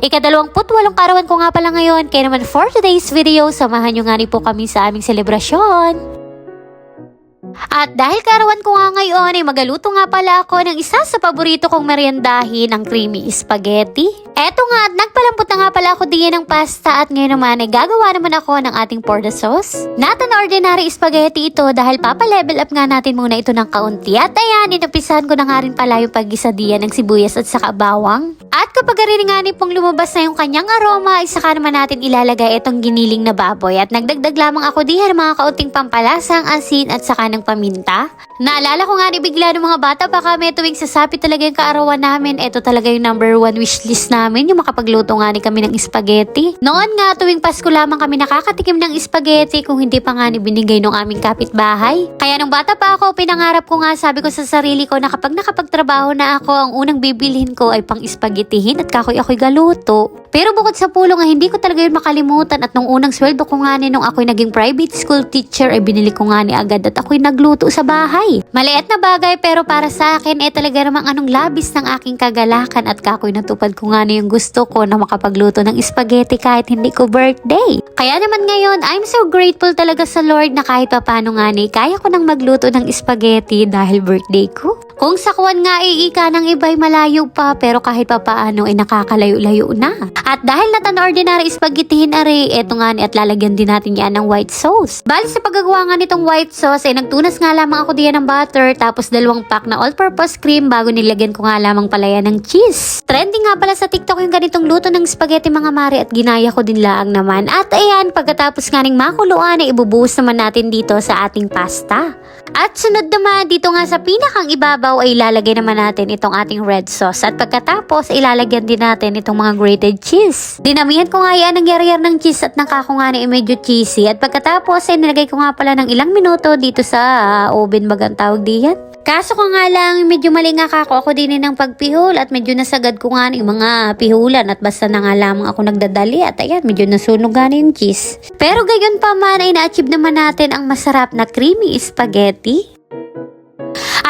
Ikadalawamput walong karawan ko nga pala ngayon, kaya naman for today's video, samahan nyo nga ni po kami sa aming selebrasyon. At dahil karawan ko nga ngayon ay magaluto nga pala ako ng isa sa paborito kong meriendahin, ang creamy spaghetti. Eto nga, at nagpalampot na nga pala ako diyan ng pasta at ngayon naman ay gagawa naman ako ng ating porta sauce. Not an ordinary spaghetti ito dahil papa-level up nga natin muna ito ng kaunti. At ayan, inumpisahan ko na nga rin pala yung paggisa diyan ng sibuyas at saka bawang. At kapag rin nga ni pong lumabas na yung kanyang aroma, ay saka naman natin ilalagay itong giniling na baboy. At nagdagdag lamang ako diyan ng mga kaunting pampalasang asin at saka ng paminta. Naalala ko nga ni bigla ng mga bata, baka may tuwing sasapi talaga yung kaarawan namin. Ito talaga yung number one wish list namin, yung makapagluto nga ni kami ng spaghetti. Noon nga, tuwing Pasko lamang kami nakakatikim ng spaghetti kung hindi pa nga ni binigay ng aming kapitbahay. Kaya nung bata pa ako, pinangarap ko nga, sabi ko sa sarili ko na kapag nakapagtrabaho na ako, ang unang bibilhin ko ay pang spaghettihin at kakoy ako'y galuto. Pero bukod sa pulong nga, hindi ko talaga yun makalimutan at nung unang sweldo ko nga ni nung ako'y naging private school teacher ay binili ko nga ni agad at ako'y nagluto sa bahay. Maliit na bagay pero para sa akin eh talaga namang anong labis ng aking kagalakan at kako'y natupad ko nga na yung gusto ko na makapagluto ng spaghetti kahit hindi ko birthday. Kaya naman ngayon, I'm so grateful talaga sa Lord na kahit papano nga ni kaya ko nang magluto ng spaghetti dahil birthday ko. Kung sakwan nga iika ng iba'y malayo pa pero kahit papaano ay nakakalayo-layo na. At dahil na tan ordinary spaghettihin are, eto nga at lalagyan din natin yan ng white sauce. Bali sa paggagawa nga nitong white sauce ay nagtunas nga lamang ako diyan ng butter tapos dalawang pack na all-purpose cream bago nilagyan ko nga lamang pala yan ng cheese. Trending nga pala sa TikTok yung ganitong luto ng spaghetti mga mari at ginaya ko din laang naman. At ayan, pagkatapos nga ng makuluan ay ibubuhos naman natin dito sa ating pasta. At sunod naman, dito nga sa pinakang ibabaw ay ilalagay naman natin itong ating red sauce. At pagkatapos, ilalagyan din natin itong mga grated cheese. Dinamihan ko nga yan ng yar ng cheese at nakako nga na medyo cheesy. At pagkatapos, ay nilagay ko nga pala ng ilang minuto dito sa ah, oven bagang tawag diyan. Kaso ko nga lang, medyo mali nga kako ako din ng pagpihol at medyo nasagad ko nga yung mga pihulan at basta na nga lamang ako nagdadali at ayan, medyo nasunog nga yung cheese. Pero gayon pa man ay na-achieve naman natin ang masarap na creamy spaghetti.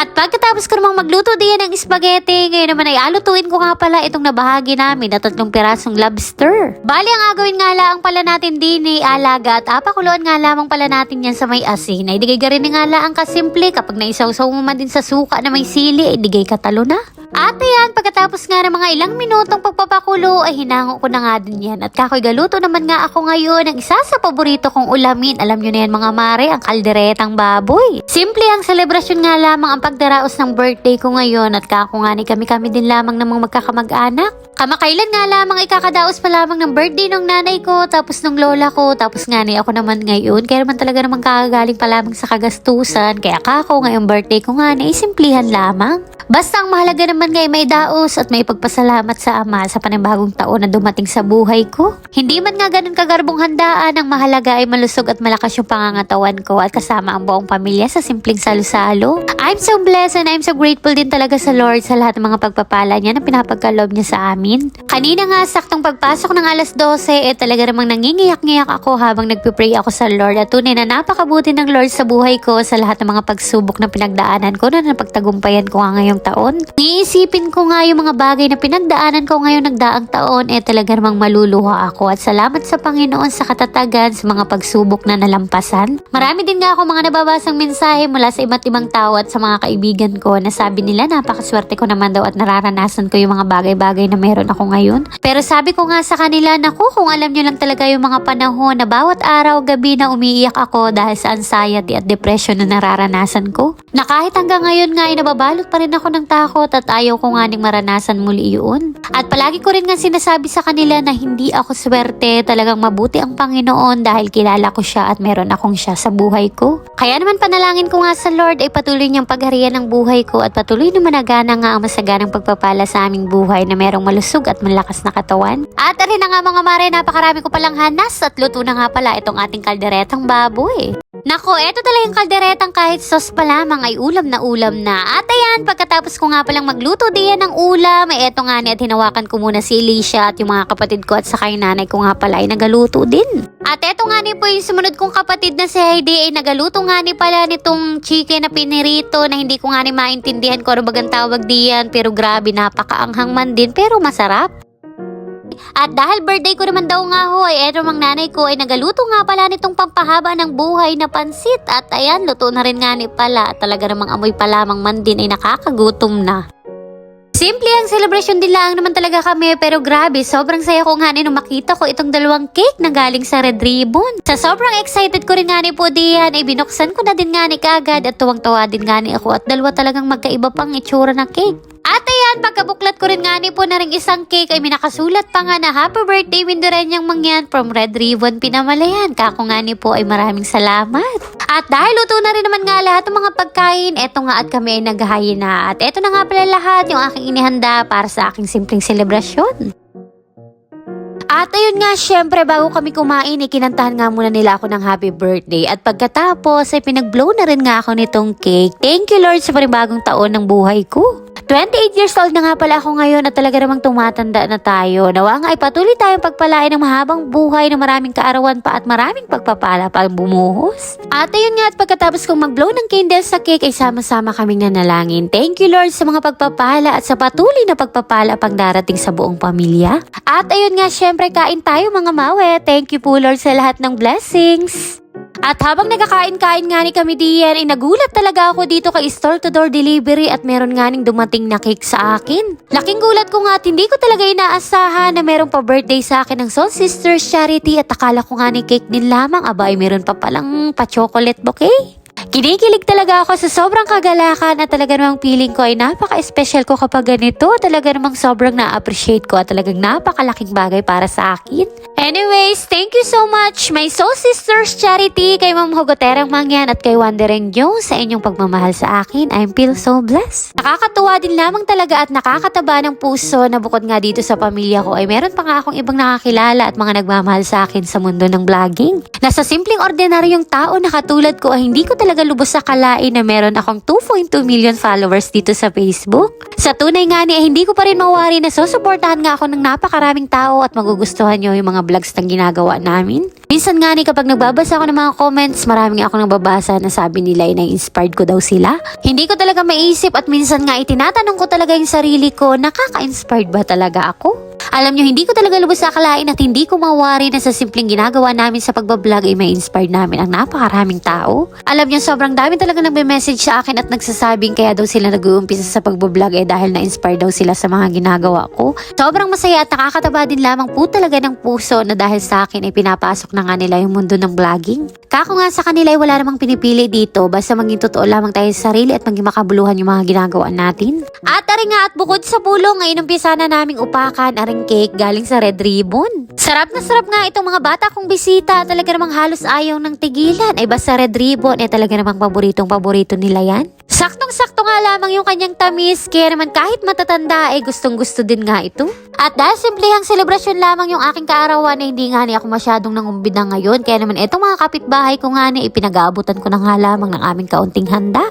At pagkatapos ko namang magluto din ng spaghetti, ngayon naman ay alutuin ko nga pala itong nabahagi namin na tatlong pirasong lobster. Bali ang agawin nga lang pala natin din ay alaga at apakuloan nga lamang pala natin yan sa may asin. Ay digay ka rin nga lang kasimple kapag naisawsaw mo man din sa suka na may sili, ay digay katalo na. At ayan, pagkatapos nga ng mga ilang minutong pagpapakulo ay hinango ko na nga din yan. At kakoy galuto naman nga ako ngayon ng isa sa paborito kong ulamin. Alam nyo na yan mga mare, ang kalderetang baboy. Simple ang selebrasyon nga lamang ang pagdaraos ng birthday ko ngayon at kako nga ni kami-kami din lamang ng mga magkakamag-anak. Kamakailan nga lamang ikakadaos pa lamang ng birthday ng nanay ko, tapos ng lola ko, tapos nga ni ako naman ngayon. Kaya naman talaga naman kakagaling pa lamang sa kagastusan. Kaya kako ngayong birthday ko nga ni simplihan lamang. Basta ang mahalaga naman ngay may daos at may pagpasalamat sa ama sa panibagong taon na dumating sa buhay ko. Hindi man nga ganun kagarbong handaan, ang mahalaga ay malusog at malakas yung pangangatawan ko at kasama ang buong pamilya sa simpleng salo-salo. I'm so blessed and I'm so grateful din talaga sa Lord sa lahat ng mga pagpapala niya na pinapagkaloob niya sa amin. Kanina nga saktong pagpasok ng alas 12 eh talaga namang nangingiyak-ngiyak ako habang nagpipray ako sa Lord at tunay na napakabuti ng Lord sa buhay ko sa lahat ng mga pagsubok na pinagdaanan ko na napagtagumpayan ko nga taon. Niisipin ko nga yung mga bagay na pinagdaanan ko ngayong nagdaang taon eh talaga namang maluluha ako at salamat sa Panginoon sa katatagan sa mga pagsubok na nalampasan. Marami din nga ako mga nababasang mensahe mula sa iba't ibang tao at sa mga kaibigan ko na sabi nila napakaswerte ko naman daw at nararanasan ko yung mga bagay-bagay na meron ako ngayon. Pero sabi ko nga sa kanila, naku kung alam nyo lang talaga yung mga panahon na bawat araw gabi na umiiyak ako dahil sa anxiety at depression na nararanasan ko. Na kahit hanggang ngayon nga ay nababalot pa rin ako ng takot at ayaw ko nga ning maranasan muli yun. At palagi ko rin nga sinasabi sa kanila na hindi ako swerte, talagang mabuti ang Panginoon dahil kilala ko siya at meron akong siya sa buhay ko. Kaya naman panalangin ko nga sa Lord ay patuloy niyang pagharian ng buhay ko at patuloy na managana nga ang masaganang pagpapala sa aming buhay na merong malusog at malakas na katawan. At rin na nga mga mare, napakarami ko palang hanas at luto na nga pala itong ating kalderetang baboy. Nako, eto talaga yung kalderetang kahit sauce pa lamang ay ulam na ulam na. At ayan, pagkatapos ko nga palang magluto diyan ng ulam, ay eto nga ni at hinawakan ko muna si Alicia at yung mga kapatid ko at saka yung nanay ko nga pala ay nagaluto din. At eto nga ni po yung sumunod kong kapatid na si Heidi ay nagaluto nga ni pala nitong chicken na pinirito na hindi ko nga ni maintindihan kung ano bagang tawag diyan pero grabe napakaanghang man din pero masarap. At dahil birthday ko naman daw nga ho, ay eto mang nanay ko ay nagaluto nga pala nitong pampahaba ng buhay na pansit. At ayan, luto na rin nga ni pala. Talaga namang amoy pa lamang man din ay nakakagutom na. Simple ang celebration din lang naman talaga kami pero grabe, sobrang saya ko nga nung makita ko itong dalawang cake na galing sa Red Ribbon. Sa sobrang excited ko rin nga ni po diyan, ay binuksan ko na din nga ni kagad at tuwang-tuwa din nga ni ako at dalawa talagang magkaiba pang itsura na cake. At ayan, pagkabuklat ko rin nga ni po na rin isang cake ay minakasulat pa nga na happy birthday Windorenyang mangyan from Red Ribbon Pinamalayan. Kako nga ni po ay maraming salamat. At dahil luto na rin naman nga lahat ng mga pagkain, eto nga at kami ay naghahayin na. At eto na nga pala lahat yung aking inihanda para sa aking simpleng selebrasyon. At ayun nga, syempre bago kami kumain, ikinantahan nga muna nila ako ng happy birthday. At pagkatapos, ay pinag-blow na rin nga ako nitong cake. Thank you Lord sa panibagong taon ng buhay ko. 28 years old na nga pala ako ngayon at talaga namang tumatanda na tayo. Nawa nga ay patuloy tayong pagpalain ng mahabang buhay na maraming kaarawan pa at maraming pagpapala pa ang bumuhos. At ayun nga at pagkatapos kong mag-blow ng candle sa cake ay sama-sama kaming nanalangin. Thank you Lord sa mga pagpapala at sa patuloy na pagpapala pang darating sa buong pamilya. At ayun nga syempre kain tayo mga mawe. Thank you po Lord sa lahat ng blessings. At habang nagkakain-kain nga ni kami diyan, ay nagulat talaga ako dito kay store-to-door delivery at meron nga ning dumating na cake sa akin. Laking gulat ko nga at hindi ko talaga inaasahan na meron pa birthday sa akin ng Soul Sisters Charity at akala ko nga ni cake din lamang. Aba ay meron pa palang pa-chocolate bouquet. Kinikilig talaga ako sa sobrang kagalakan at talaga namang feeling ko ay napaka-special ko kapag ganito. Talaga namang sobrang na-appreciate ko at talagang napakalaking bagay para sa akin. Anyways, thank you so much my Soul Sisters Charity kay Ma'am Hugoterang Mangyan at kay Wandering Jones sa inyong pagmamahal sa akin. I feel so blessed. Nakakatuwa din lamang talaga at nakakataba ng puso na bukod nga dito sa pamilya ko ay meron pa nga akong ibang nakakilala at mga nagmamahal sa akin sa mundo ng vlogging. Nasa simpleng ordinaryong tao na katulad ko ay hindi ko talaga lubos sa kalain na meron akong 2.2 million followers dito sa Facebook. Sa tunay nga ni ay hindi ko pa rin mawari na susuportahan nga ako ng napakaraming tao at magugustuhan nyo yung mga vlogs na ginagawa namin. Minsan nga ni kapag nagbabasa ako ng mga comments, maraming ako nababasa na sabi nila ay na-inspired ko daw sila. Hindi ko talaga maisip at minsan nga itinatanong ko talaga yung sarili ko, nakaka-inspired ba talaga ako? Alam nyo, hindi ko talaga lubos akalain at hindi ko mawari na sa simpleng ginagawa namin sa pagbablog ay may inspired namin ang napakaraming tao. Alam nyo, sobrang dami talaga nagme-message sa akin at nagsasabing kaya daw sila nag-uumpisa sa pagbablog eh dahil na-inspire daw sila sa mga ginagawa ko. Sobrang masaya at nakakataba din lamang po talaga ng puso na dahil sa akin ay pinapasok na nga nila yung mundo ng vlogging. Kako nga sa kanila ay wala namang pinipili dito basta maging totoo lamang tayo sa sarili at maging makabuluhan yung mga ginagawa natin. At ari nga at bukod sa pulong ngayon umpisa na naming upakan aring cake galing sa Red Ribbon. Sarap na sarap nga itong mga bata kong bisita talaga namang halos ayaw ng tigilan ay basta Red Ribbon eh talaga namang paboritong paborito nila yan. Saktong-sakto nga lamang yung kanyang tamis, kaya naman kahit matatanda ay gustong-gusto din nga ito. At dahil simplehang selebrasyon lamang yung aking kaarawan na hindi nga ni ako masyadong nangumbid na ngayon, kaya naman itong mga kapitbahay ko nga ni ipinag-aabutan ko na nga lamang ng aming kaunting handa.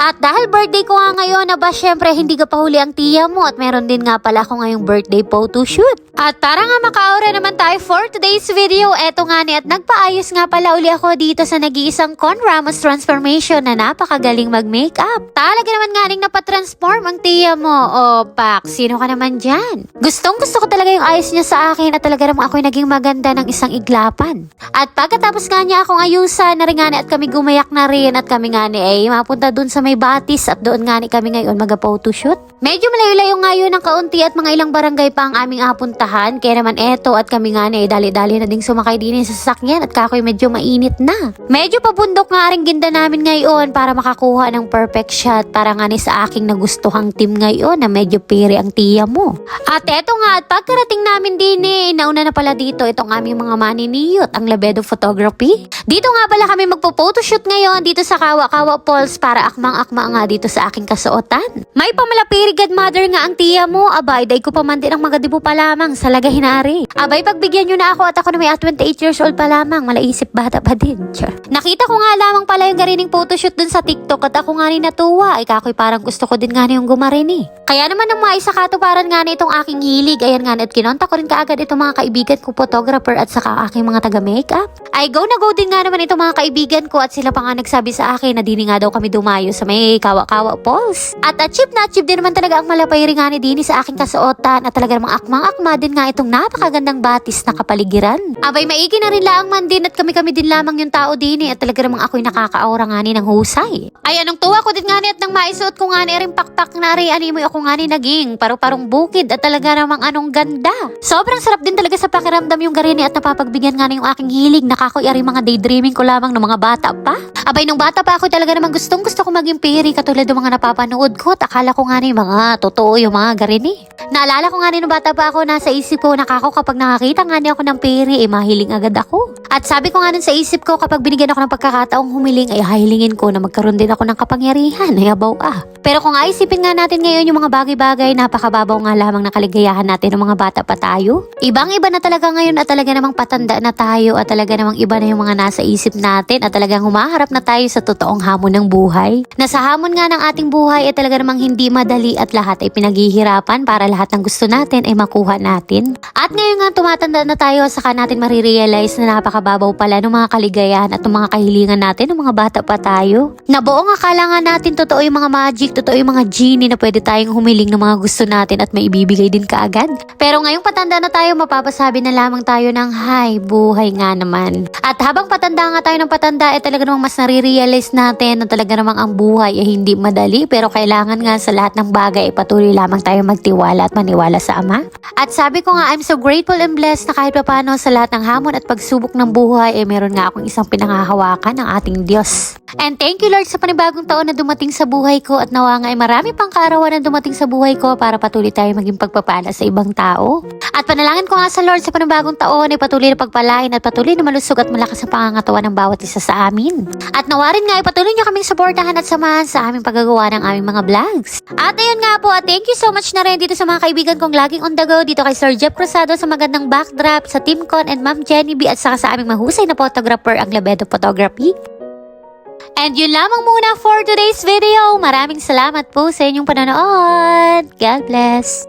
At dahil birthday ko nga ngayon, aba syempre hindi ka pahuli ang tiya mo at meron din nga pala ako ngayong birthday photo shoot. At para nga makaura naman tayo for today's video, eto nga ni at nagpaayos nga pala uli ako dito sa nag-iisang Con Ramos Transformation na napakagaling mag-makeup. Talaga naman nga rin napatransform ang tiya mo. O pak, sino ka naman dyan? Gustong gusto ko talaga yung ayos niya sa akin at talaga naman ako'y naging maganda ng isang iglapan. At pagkatapos nga niya akong ayusan na rin nga ni at kami gumayak na rin at kami nga ni ay mapunta dun sa may batis at doon nga ni kami ngayon mag-photoshoot. Medyo malayo-layo nga yun ng kaunti at mga ilang barangay pa ang aming apuntahan. Kaya naman eto at kami nga ni ay dali-dali na ding sumakay din sa sasakyan at kakoy medyo mainit na. Medyo pabundok nga rin ginda namin ngayon para makakuha ng perfect shot para nga ni sa aking nagustuhang team ngayon na medyo piri ang tiya mo. At eto nga at pagkarating namin din eh, nauna na pala dito itong aming mga maniniyot, ang Labedo Photography. Dito nga pala kami magpo-photoshoot ngayon dito sa Kawa-Kawa Falls para akmang-akma nga dito sa aking kasuotan. May pamalapiri godmother nga ang tiya mo, abay, day ko pa man din ang magadibo pa lamang sa lagahinari. Abay, pagbigyan nyo na ako at ako na may at 28 years old pa lamang, malaisip bata pa din. Char. Nakita ko nga lamang pala yung garining photoshoot dun sa TikTok at ako nga rin natuwa. Ay kakoy parang gusto ko din nga na yung gumarin eh. Kaya naman nang maisa katuparan nga na itong aking hilig, ayan nga na at kinonta ko rin kaagad itong mga kaibigan ko photographer at saka aking mga taga-makeup. Ay go na go din nga naman itong mga kaibigan ko at sila pa nga nagsabi sa akin na dini nga daw kami dumayo sa may kawa-kawa falls. At achieve na achieve din naman talaga ang malapay rin nga ni Dini sa aking kasuotan at talaga namang akmang-akma din nga itong napakagandang batis na kapaligiran. Abay, maigi na rin lang man din at kami-kami din lamang yung tao din eh, at talaga namang ako'y nakakaaura nga ni ng husay. Ay, anong tuwa ko din nga ni at nang maisuot ko nga ni rin pakpak na rin animoy ako nga ni naging paru-parong bukid at talaga namang anong ganda. Sobrang sarap din talaga sa pakiramdam yung garini at napapagbigyan nga na yung aking hilig. Nakakuya rin mga daydreaming ko lamang ng mga bata pa. Abay, nung bata pa ako talaga namang gustong gusto ko maging peri katulad ng mga napapanood ko at akala ko nga ni mga totoo yung mga garini. Naalala ko nga ni nung bata pa ako, nasa isip ko, nakako kapag nakakita nga ni ako ng peri, eh mahiling agad ako. At sabi ko nga nun sa isip ko, kapag binigyan ako ng pagkakataong humiling, ay hahilingin ko na magkaroon din ako ng kapangyarihan, ay abaw ah. Pero kung aisipin nga natin ngayon yung mga bagay-bagay, napakababaw nga lamang na kaligayahan natin ng mga bata pa tayo. Ibang-iba na talaga ngayon at talaga namang patanda na tayo at talaga namang iba na yung mga nasa isip natin at talagang humaharap na tayo sa totoong hamon ng buhay. Nasa hamon nga ng ating buhay ay talaga namang hindi madali at lahat ay pinaghihirapan para lahat ng gusto natin ay makuha natin. At ngayon nga tumatanda na tayo saka natin marirealize na napakababaw pala ng mga kaligayahan at ng mga kahilingan natin ng mga bata pa tayo. Nabuong akala nga natin totoo yung mga magic, totoo yung mga genie na pwede tayong humiling ng mga gusto natin at may ibibigay din kaagad. Pero ngayong patanda na tayo, mapapasabi na lamang tayo ng, hay, buhay nga naman. At habang patanda nga tayo ng patanda, eh talaga namang mas nare-realize natin na talaga namang ang buhay ay hindi madali pero kailangan nga sa lahat ng bagay ay patuloy lamang tayo magtiwala at maniwala sa Ama. At sabi ko nga, I'm so grateful and blessed na kahit papano sa lahat ng hamon at pagsubok ng buhay, eh meron nga akong isang pinangahawakan ng ating Diyos. And thank you Lord sa panibagong taon na dumating sa buhay ko at nawa nga ay marami pang kaarawan na dumating sa buhay ko para patuloy tayo maging pagpapala sa ibang tao. At panalangin ko nga sa Lord sa panibagong taon ay patuloy na pagpalain at patuloy na malusog at malakas ang pangangatawan ng bawat isa sa amin. At nawa rin nga ay patuloy nyo kaming suportahan at samahan sa aming paggagawa ng aming mga vlogs. At ayun nga po thank you so much na rin dito sa mga kaibigan kong laging on the go dito kay Sir Jeff Cruzado sa magandang backdrop sa Team Con and Ma'am Jenny B at saka sa aming mahusay na photographer ang Labedo Photography. And yun lamang muna for today's video. Maraming salamat po sa inyong panonood. God bless.